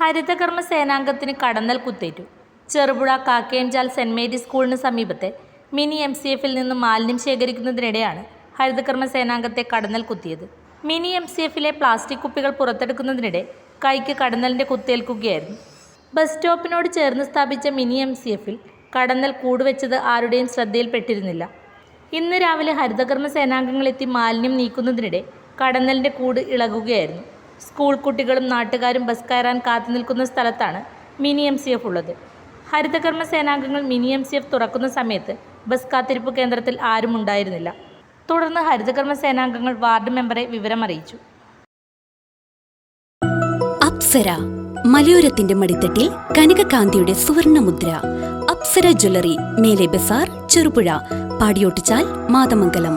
ഹരിതകർമ്മ സേനാംഗത്തിന് കടന്നൽ കുത്തേറ്റു. ചെറുപുഴ കാക്കയഞ്ചാൽ സെന്റ് മേരി സ്കൂളിന് സമീപത്തെ മിനി എം സി എഫിൽ നിന്ന് മാലിന്യം ശേഖരിക്കുന്നതിനിടെയാണ് ഹരിതകർമ്മ സേനാംഗത്തെ കടന്നൽ കുത്തിയത്. മിനി എം സി എഫിലെ പ്ലാസ്റ്റിക് കുപ്പികൾ പുറത്തെടുക്കുന്നതിനിടെ കൈക്ക് കടന്നലിന്റെ കുത്തേൽക്കുകയായിരുന്നു. ബസ് സ്റ്റോപ്പിനോട് ചേർന്ന് സ്ഥാപിച്ച മിനി എം സി എഫിൽ കടന്നൽ കൂടുവെച്ചത് ആരുടെയും ശ്രദ്ധയിൽപ്പെട്ടിരുന്നില്ല. ഇന്ന് രാവിലെ ഹരിതകർമ്മ സേനാംഗങ്ങളെത്തി മാലിന്യം നീക്കുന്നതിനിടെ കടന്നലിന്റെ കൂട് ഇളകുകയായിരുന്നു. സ്കൂൾ കുട്ടികളും നാട്ടുകാരും ബസ് കയറാൻ കാത്തു നിൽക്കുന്ന സ്ഥലത്താണ് മിനി എം സി എഫ് ഉള്ളത്. ഹരിതകർമ്മ സേനാംഗങ്ങൾ മിനി എം സി എഫ് തുറക്കുന്ന സമയത്ത് ബസ് കാത്തിരിപ്പ് കേന്ദ്രത്തിൽ ആരും ഉണ്ടായിരുന്നില്ല. തുടർന്ന് ഹരിതകർമ്മ സേനാംഗങ്ങൾ വാർഡ് മെമ്പറെ വിവരമറിയിച്ചു. അപ്സര മലയോരത്തിന്റെ മടിത്തട്ടിൽ കനകകാന്തിയുടെ സുവർണമുദ്ര. അപ്സര ജ്വല്ലറി മേലെ ബസാർ ചെറുപുഴ പാടിയോട്ടിച്ചാൽ മാതമംഗലം.